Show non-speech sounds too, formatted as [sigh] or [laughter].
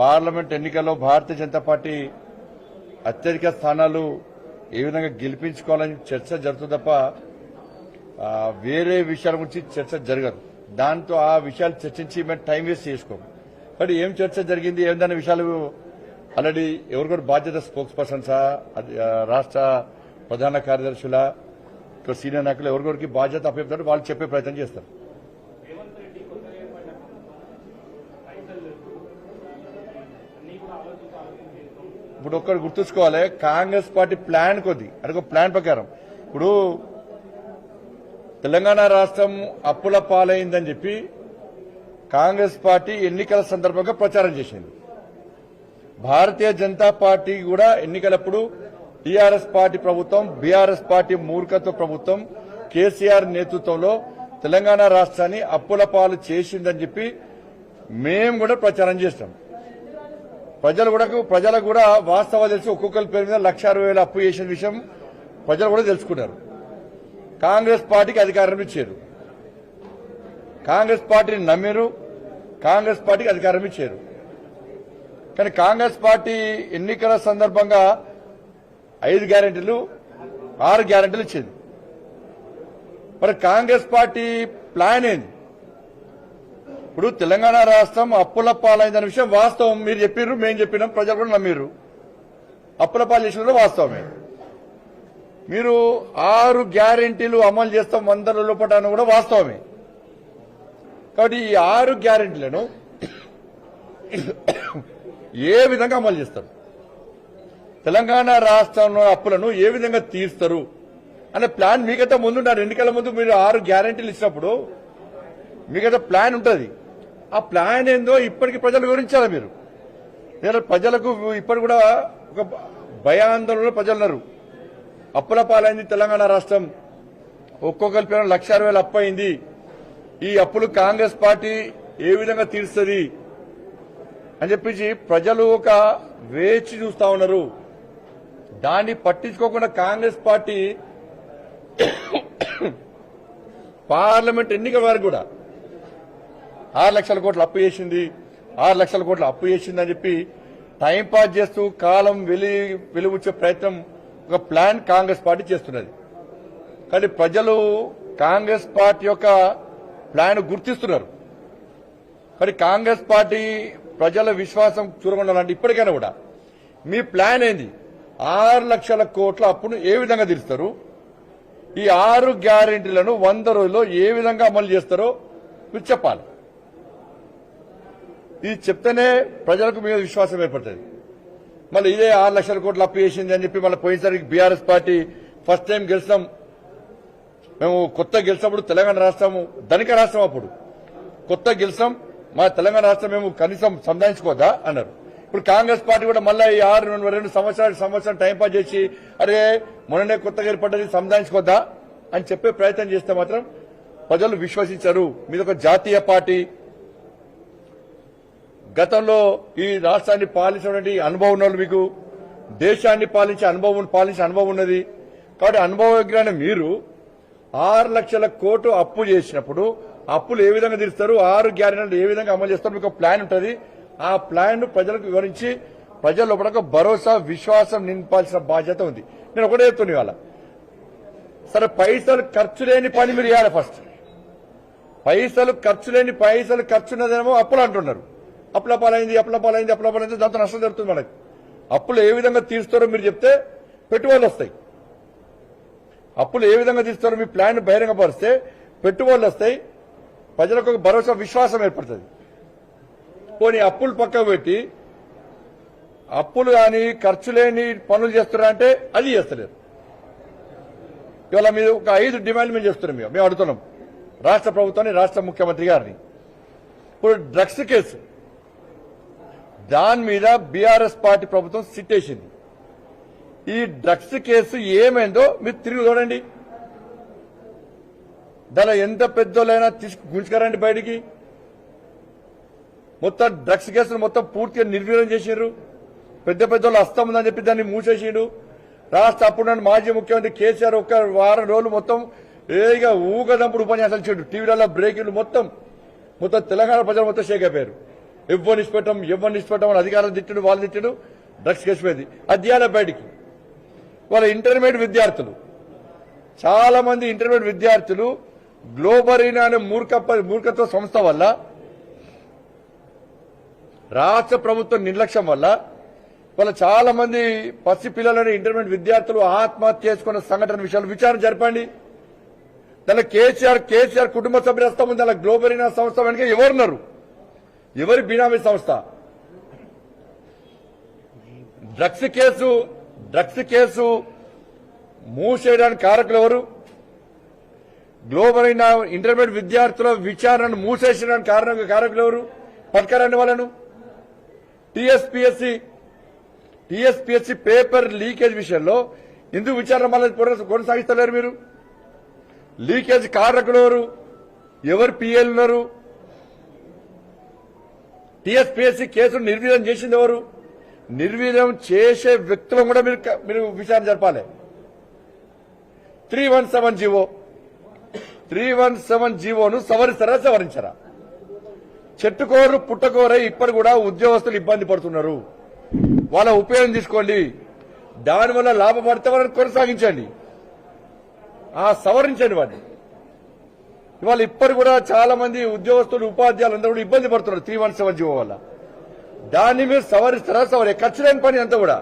Parliament ఎన్నికల్లో Bharatiya Janata party అత్యధిక స్థానాలు ఏ విధంగా గెలిపించుకోవాలని చర్చ జరుగుతుంది తప్ప వేరే విషయాల గురించి చర్చ జరగదు. దాంతో ఆ విషయాలు చర్చించి మేము టైం వేస్ట్ చేసుకోము. బట్ ఏం చర్చ జరిగింది ఏమిదన్న విషయాలు ఆల్రెడీ ఎవరికొరు బాధ్యత స్పోక్స్ పర్సన్సా రాష్ట్ర ప్రధాన కార్యదర్శుల సీనియర్ నాయకులు ఎవరికొరికి బాధ్యత అప్పచెప్తారు వాళ్ళు చెప్పే ప్రయత్నం చేస్తారు. ఇప్పుడు ఒక్కటి గుర్తుంచుకోవాలి కాంగ్రెస్ పార్టీ ప్లాన్ కొద్ది. అదొక ప్లాన్ ప్రకారం. ఇప్పుడు తెలంగాణ రాష్ట్రం అప్పుల పాలైందని చెప్పి కాంగ్రెస్ పార్టీ ఎన్నికల సందర్భంగా ప్రచారం చేసింది. భారతీయ జనతా పార్టీ కూడా ఎన్నికలప్పుడు టీఆర్ఎస్ పార్టీ ప్రభుత్వం బీఆర్ఎస్ పార్టీ మూర్ఖత్వ ప్రభుత్వం కేసీఆర్ నేతృత్వంలో తెలంగాణ రాష్ట్రాన్ని అప్పుల పాలు చేసిందని చెప్పి మేము కూడా ప్రచారం చేస్తాం ప్రజలు కూడా ప్రజలకు కూడా వాస్తవాలు తెలిసి ఒక్కొక్కరి పేరు మీద లక్ష అప్పు చేసిన విషయం ప్రజలు కూడా తెలుసుకున్నారు కాంగ్రెస్ పార్టీకి అధికారం ఇచ్చారు. కాంగ్రెస్ పార్టీని నమ్మారు. కాంగ్రెస్ పార్టీకి అధికారం ఇచ్చారు. కానీ కాంగ్రెస్ పార్టీ ఎన్నికల సందర్భంగా ఐదు గ్యారెంటీలు ఆరు గ్యారెంటీలు ఇచ్చింది. మరి కాంగ్రెస్ పార్టీ ప్లాన్ ఏంది? ఇప్పుడు తెలంగాణ రాష్ట్రం అప్పుల పాలైందన్న విషయం వాస్తవం. మీరు చెప్పారు మేము చెప్పినాం ప్రజలు కూడా నమ్మిరు అప్పుల పాలు చేసిన కూడా వాస్తవమే. మీరు ఆరు గ్యారెంటీలు అమలు చేస్తాం వంద లోపల అని కూడా వాస్తవమే. కాబట్టి ఈ ఆరు గ్యారెంటీలను ఏ విధంగా అమలు చేస్తారు? తెలంగాణ రాష్ట్రంలో అప్పులను ఏ విధంగా తీరుస్తారు? అనే ప్లాన్ మీకైతే నా ఎన్నికల ముందు మీరు ఆరు గ్యారెంటీలు ఇచ్చినప్పుడు మీకైతే ప్లాన్ ఉంటుంది. ఆ ప్లాన్ ఏందో ఇప్పటికి ప్రజలు వివరించాలి మీరు? నేను ప్రజలకు ఇప్పటి కూడా ఒక భయాందోళనలో ప్రజలున్నారు అప్పుల పాలైంది తెలంగాణ రాష్ట్రం. ఒక్కొక్కరి పేరు లక్ష అరవై వేలు ఈ అప్పులు కాంగ్రెస్ పార్టీ ఏ విధంగా తీరుస్తుంది అని చెప్పేసి ప్రజలు ఒక వేచి చూస్తా ఉన్నారు. దాన్ని పట్టించుకోకుండా కాంగ్రెస్ పార్టీ [coughs] పార్లమెంట్ ఎన్నికల వరకు కూడా ఆరు లక్షల కోట్లు అప్పు చేసింది. ఆరు లక్షల కోట్లు అప్పు చేసింది అని చెప్పి టైంపాస్ చేస్తూ కాలం వెలి వెలువచ్చే ప్రయత్నం ఒక ప్లాన్ కాంగ్రెస్ పార్టీ చేస్తున్నది. కానీ ప్రజలు కాంగ్రెస్ పార్టీ యొక్క ప్లాన్ గుర్తిస్తున్నారు. మరి కాంగ్రెస్ పార్టీ ప్రజల విశ్వాసం చూరగొండాలంటే ఇప్పటికైనా కూడా మీ ప్లాన్ ఏంది? ఆరు లక్షల కోట్ల అప్పును ఏ విధంగా తీరుస్తారు? ఈ ఆరు గ్యారెంటీలను వంద రోజుల్లో ఏ విధంగా అమలు చేస్తారో మీరు చెప్పాలి. ఇది చెప్తేనే ప్రజలకు మీద విశ్వాసం ఏర్పడుతుంది. మళ్ళీ ఇదే ఆరు లక్షల కోట్లు అప్పు చేసింది అని చెప్పి మళ్ళీ పోయినసరికి బీఆర్ఎస్ పార్టీ ఫస్ట్ టైం గెలిచాం మేము కొత్త గెలిచినప్పుడు తెలంగాణ రాష్ట్రము ధనిక రాష్ట్రం అప్పుడు. కొత్త గెలిచాం మా తెలంగాణ రాష్ట్రం మేము కనీసం సంధానించుకోదా అన్నారు. ఇప్పుడు కాంగ్రెస్ పార్టీ కూడా మళ్ళీ ఈ ఆరు రెండు రెండు సంవత్సరాలు సంవత్సరం టైం పాస్ చేసి అరే మొన్ననే కొత్తగా ఏర్పడ్డది సంధానించుకోద్దా అని చెప్పే ప్రయత్నం చేస్తే మాత్రం ప్రజలు విశ్వసించారు. మీద ఒక జాతీయ పార్టీ గతంలో ఈ రాష్ట్రాన్ని పాలించినటువంటి అనుభవం ఉన్నవాళ్ళు మీకు దేశాన్ని పాలించే అనుభవం పాలించే అనుభవం ఉన్నది. కాబట్టి అనుభవజ్ఞానం మీరు ఆరు లక్షల కోటు అప్పు చేసినప్పుడు అప్పులు ఏ విధంగా తీరుస్తారు ఆరు గ్యారెంటీలు ఏ విధంగా అమలు చేస్తారు మీకు ఒక ప్లాన్ ఉంటుంది. ఆ ప్లాన్ ప్రజలకు వివరించి ప్రజల లోపల ఒక భరోసా విశ్వాసం నింపాల్సిన బాధ్యత ఉంది. నేను ఒకటే చెప్తున్నా ఇవాళ. సరే పైసలు ఖర్చు లేని పని మీరు ఇవ్వాలి ఫస్ట్. పైసలు ఖర్చు లేని పైసలు ఖర్చు ఉన్నదేమో అప్పులు అంటున్నారు. అప్పుల పాలైంది అప్పుల పాలైంది అప్పుల పాలైంది దాంతో నష్టం జరుగుతుంది మనకి. అప్పులు ఏ విధంగా తీరుస్తారో మీరు చెప్తే పెట్టుబడులు వస్తాయి. అప్పులు ఏ విధంగా తీస్తారో మీ ప్లాన్ బహిరంగపరిస్తే పెట్టుబడులు వస్తాయి. ప్రజలకు ఒక భరోసా విశ్వాసం ఏర్పడుతుంది. పోనీ అప్పులు పక్కకు పెట్టి అప్పులు కానీ ఖర్చు లేని పనులు చేస్తున్నారా అంటే అది చేస్తలేరు. ఇవాళ మీరు ఒక ఐదు డిమాండ్ మేము చేస్తున్నాం మేము మేము అడుగుతున్నాం. రాష్ట్ర ప్రభుత్వాన్ని రాష్ట్ర ముఖ్యమంత్రి గారిని. ఇప్పుడు డ్రగ్స్ కేసు. దాని మీద బీఆర్ఎస్ పార్టీ ప్రభుత్వం సిట్టేసింది. ఈ డ్రగ్స్ కేసు ఏమైందో మీరు తిరిగి చూడండి. దానిలో ఎంత పెద్దోళ్ళైనా తీసుకు గుంజుకారండి బయటికి. మొత్తం డ్రగ్స్ కేసులు మొత్తం పూర్తిగా నిర్వీర్యం చేసిండ్రు. పెద్ద పెద్దోళ్ళు అస్తం ఉందని చెప్పి దాన్ని మూసేసిండు రాష్ట్ర అప్పుడు మాజీ ముఖ్యమంత్రి కేసీఆర్ ఒక వారం రోజులు మొత్తం ఏగా ఊగదంపుడు ఉపన్యాసాలు చేయడు టీవీలలో బ్రేకింగ్లు మొత్తం మొత్తం తెలంగాణ ప్రజలు మొత్తం షేక్ అయిపోయారు. ఎవరిని ఇష్టపెట్టం ఎవరిని ఇష్టపెట్టం అని అధికారులు తిట్టుడు వాళ్ళు తిట్టుడు. డ్రగ్స్ కేసు పోయింది. బయటికి. వాళ్ళ ఇంటర్మీడియట్ విద్యార్థులు. చాలా మంది ఇంటర్మీడియట్ విద్యార్థులు గ్లోబరీనా అనే మూర్ఖ మూర్ఖత్వ సంస్థ వల్ల రాష్ట్ర ప్రభుత్వం నిర్లక్ష్యం వల్ల వాళ్ళ చాలా మంది పసి పిల్లలని ఇంటర్మీడియట్ విద్యార్థులు ఆత్మహత్య చేసుకున్న సంఘటన విషయాలు విచారణ జరపండి. దాని కేసీఆర్ కేసీఆర్ కుటుంబ సభ్యుల ఉంది. అలా గ్లోబరీనా సంస్థ వెనుక ఎవరున్నారు? ఎవరి బినామీ సంస్థ? డ్రగ్స్ కేసు డ్రగ్స్ కేసు మూసేయడానికి కారకులు ఎవరు? గ్లోబల్ అయిన ఇంటర్మీడియట్ విద్యార్థుల విచారణను మూసేసడానికి కారణంగా కారకులు ఎవరు? పట్టుకరండి వాళ్ళను. టీఎస్పీఎస్సీ టీఎస్పీఎస్సీ పేపర్ లీకేజ్ విషయంలో ఎందుకు విచారణ మళ్ళీ కొనసాగిస్తలేరు మీరు. లీకేజ్ కారకులు ఎవరు? ఎవరు పిఎల్ ఉన్నారు? టీఎస్పీఎస్సీ కేసును నిర్వీర్యం చేసింది ఎవరు? నిర్వీర్యం చేసే వ్యక్తులను కూడా మీరు మీరు విచారణ జరపాలి. Three one seven G O. Three one seven జీవోను సవరిస్తారా సవరించరా? చెట్టుకోరు పుట్టకోరై ఇప్పుడు కూడా ఉద్యోగస్తులు ఇబ్బంది పడుతున్నారు. వాళ్ళ ఉపయోగం తీసుకోండి. దానివల్ల లాభపడితే వాళ్ళని కొనసాగించండి. ఆ సవరించండి వాడిని ఇవాళ ఇప్పటి కూడా చాలా మంది ఉద్యోగస్తులు ఉపాధ్యాయులు అందరూ కూడా ఇబ్బంది పడుతున్నారు. త్రీ వన్ సెవెన్ జీవో వల్ల. దాన్ని మీరు సవరిస్తారా? సవరే. ఖర్చు లేని పని అంతా కూడా.